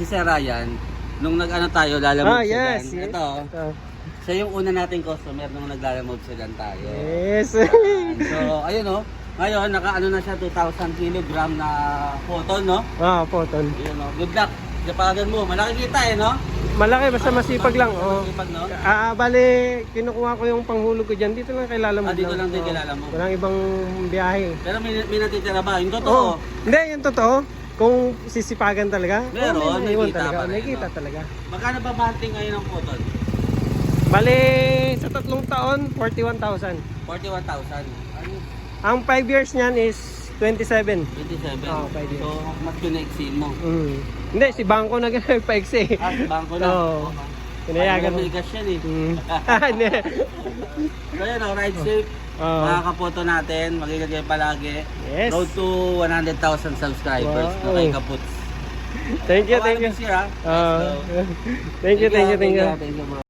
Si Sir Ryan, nung nag-ano tayo, lalamove Ah, sedan. yes. yes. Ito, Ito. siya yung una nating customer nung naglalamove sedan tayo. Yes. So, ayun o. Ngayon, naka-ano na siya, 2,000 kilogram na photon, no? ah, photon. Ayun o. Good luck. Japagan mo. Malaki kita eh, no? Malaki, basta masipag lang. Oh. Masipag, no? Ah, bale, kinukuha ko yung panghulog ko dyan. Dito lang kay Lalamove. Ah, dito lang din Oo. kay Lalamove. Walang ibang biyahe. Pero may, may natitira ba? Yung Oo. totoo. Hindi, yung totoo. Kung sisipagan talaga. Meron, oh, may iwan kita talaga. pa rin, May kita no? talaga. Magkano ba banting ngayon ng photon? Bale, sa tatlong taon, 41,000. 41,000. Ano? Ang 5 years niyan is 27. 27. Oo, five years. So, mas pinaiksin mo. Mm. Hindi, si Bangko na nagpaiksi. Ah, bangko na. Oo. Pinayagan mo. Bigas yan eh. Mm. So yun, oh, ride safe. Oo. Mga kapoto natin, mag-ingat kayo palagi. Yes. Road to 100,000 subscribers Wow. na kay Kaputs. Thank you, thank you. Thank you, thank you, thank you. Thank you, bro.